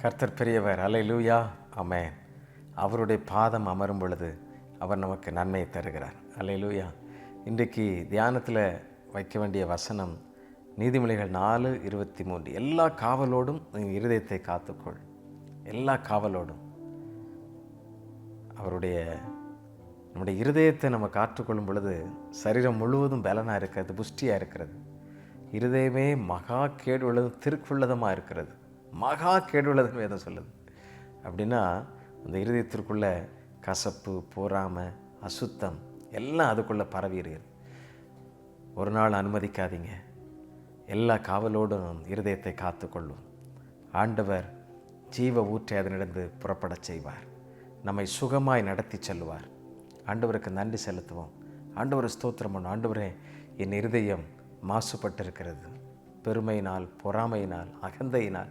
கர்த்தர் பெரியவர் அலை லூயா அமேன் அவருடைய பாதம் அமரும் பொழுது அவர் நமக்கு நன்மையை தருகிறார். அலை லூயா இன்றைக்கு தியானத்தில் வைக்க வேண்டிய வசனம் நீதிமொழிகள் நாலு இருபத்தி மூன்று. எல்லா காவலோடும் நீ இருதயத்தை காத்துக்கொள். எல்லா காவலோடும். அவருடைய நம்முடைய இருதயத்தை நம்ம காற்றுக்கொள்ளும் பொழுது சரீரம் முழுவதும் பலனாக இருக்கிறது புஷ்டியாக இருக்கிறது. இருதயமே மகா கேடு உள்ளதும் திருக்குள்ளதமாக இருக்கிறது. மகா கேடுள்ளதுன்னு வேதம் சொல்லுது. அப்படின்னா அந்த இருதயத்திற்குள்ள கசப்பு பொறாமை அசுத்தம் எல்லாம் அதுக்குள்ளே பரவிடுகிறது ஒரு நாள் அனுமதிக்காதீங்க. எல்லா காவலோடும் இருதயத்தை காத்துக்கொள்ளும். ஆண்டவர் ஜீவ ஊற்றை அதனிடந்து புறப்படச் செய்வார். நம்மை சுகமாய் நடத்தி செல்வார் ஆண்டவருக்கு நன்றி செலுத்துவோம். ஆண்டவர் ஸ்தோத்திரம் பண்ணும். ஆண்டவரே என் இருதயம் மாசுபட்டிருக்கிறது. பெருமையினால் பொறாமையினால் அகந்தையினால்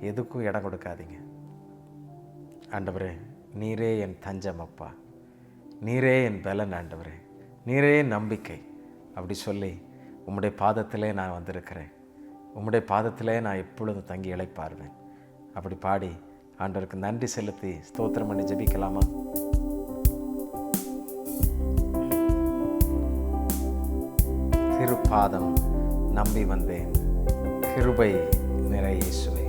எதுக்கும் இடம் கொடுக்காதீங்க. ஆண்டவரே நீரே என் தஞ்சம் அப்பா. நீரே என் பலன் ஆண்டவரே. நீரே நம்பிக்கை. அப்படி சொல்லி உம்முடைய பாதத்திலே நான் வந்திருக்கிறேன். உம்முடைய பாதத்திலே நான் எப்பொழுதும் தங்கி இழைப்பாருவேன் அப்படி பாடி ஆண்டவருக்கு நன்றி செலுத்தி ஸ்தோத்திரம் பண்ணி ஜெபிக்கலாமா? திருப்பாதம் நம்பி வந்தேன். கிருபை நிறைய இயேசுவே.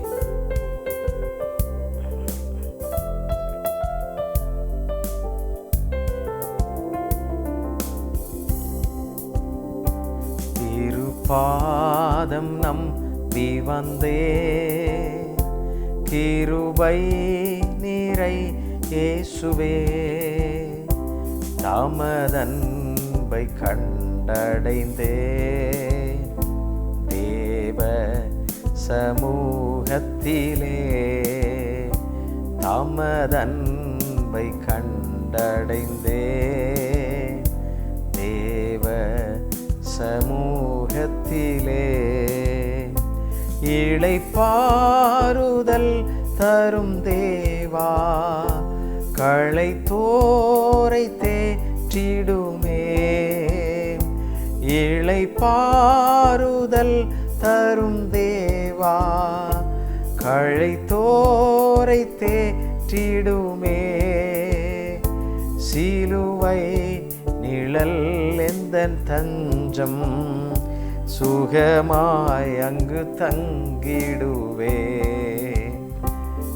பாதம் நம்பி வந்தே கிருபை நிறை இயேசுவே. தமதன்பை கண்டடைந்தே. தேவ சமூகத்திலே தமதன்பை கண்டடைந்தே. தேவ சமூக சமூகத்திலே இழைப்பாறுதல் தரும் தேவா களை தோரை தேற்றிடுமே. இழைப்பாறுதல் தரும் தேவா களை தோரை தேற்றிடுமே. சிலுவை நிழல் எந்தன் தஞ்சம் சுகமாய் அங்கு தங்கிடுவே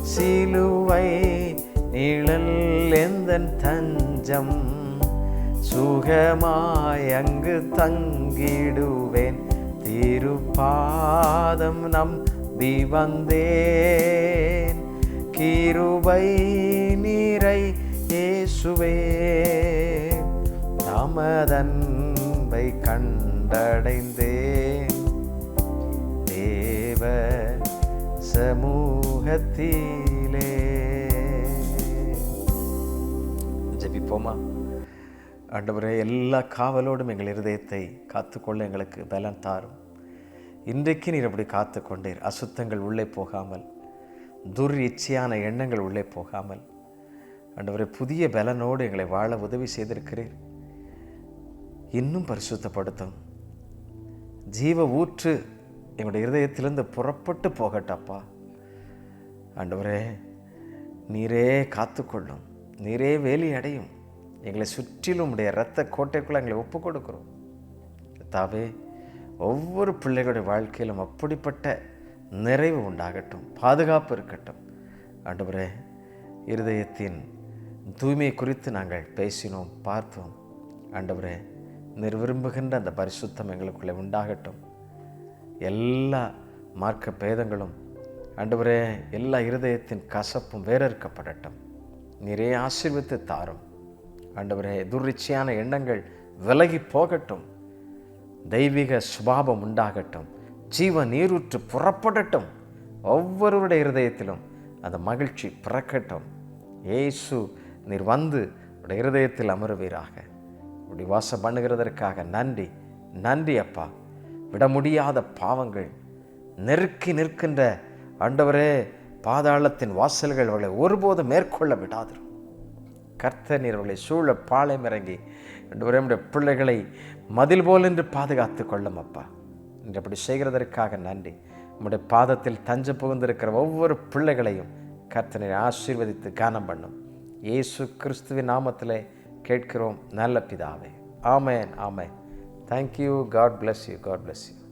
சிலுவை நிழல் எந்தன் தஞ்சம் சுகமாய் அங்கு தங்கிடுவேன் திருப்பாதம் நம்பி வந்தேன் கிருபை நீரை இயேசுவே அன்பை கண்டடைந்தேன். தேவ சமூகத்திலே. ஜபிப்போமா? ஆண்டவரே எல்லா காவலோடும் எங்கள் இருதயத்தை காத்துக்கொள்ள எங்களுக்கு பலன் தாரும். இன்றைக்கு நீர் அப்படி காத்து கொண்டீர் அசுத்தங்கள் உள்ளே போகாமல் துர் இச்சையான எண்ணங்கள் உள்ளே போகாமல் ஆண்டவரே புதிய பலனோடு எங்களை வாழ உதவி செய்திருக்கிறீர். இன்னும் பரிசுத்தப்படுத்தும். ஜீவ ஊற்று எங்களுடைய இருதயத்திலிருந்து புறப்பட்டு போகட்டப்பா. ஆண்டவரே நீரே காத்துக்கொள்ளும். நீரே வேலி அடையும். எங்களை சுற்றிலும் உடைய இரத்த கோட்டைக்குள்ளே எங்களை ஒப்பு கொடுக்குறோம். தாவே ஒவ்வொரு பிள்ளைகளுடைய வாழ்க்கையிலும் அப்படிப்பட்ட நிறைவு உண்டாகட்டும். பாதுகாப்பு இருக்கட்டும். ஆண்டவரே இருதயத்தின் தூய்மை குறித்து நாங்கள் பேசினோம் பார்த்தோம். ஆண்டவரே நீர் விரும்புகின்ற அந்த பரிசுத்தம் எங்களுக்குள்ளே உண்டாகட்டும். எல்லா மார்க்க பேதங்களும் ஆண்டவரே எல்லா இருதயத்தின் கசப்பும் வேறறுக்கப்படட்டும் நீரே ஆசீர்வித்து தாரும். ஆண்டவரே துர்ரிச்சியான எண்ணங்கள் விலகி போகட்டும். தெய்வீக சுபாவம் உண்டாகட்டும். ஜீவ நீரூற்று புறப்படட்டும். ஒவ்வொருவருடைய இருதயத்திலும் அந்த மகிழ்ச்சி பிறக்கட்டும். ஏசு நீர் வந்து உடைய இருதயத்தில் அமருவீராக. இப்படி வாசம் பண்ணுகிறதற்காக நன்றி. நன்றி அப்பா. விட முடியாத பாவங்கள். நெருக்கி நிற்கின்ற ஆண்டவரே பாதாளத்தின் வாசல்கள் அவர்களை ஒருபோதும் மேற்கொள்ள விடாதிரும் கர்த்தர் நீர் அவர்களை சூழ பாளையம் இறங்கி ஆண்டவரே நம்முடைய பிள்ளைகளை மதில் போல் என்று பாதுகாத்து கொள்ளும் அப்பா. இன்று அப்படி செய்கிறதற்காக நன்றி. உம்முடைய பாதத்தில் தஞ்ச புகுந்திருக்கிற ஒவ்வொரு பிள்ளைகளையும் கர்த்தனை ஆசீர்வதித்து கானம் பண்ணும். இயேசு கிறிஸ்துவின் நாமத்திலே கேட்கிறோம் நல்ல பிதாவே. Amen amen. Thank you God bless you God bless you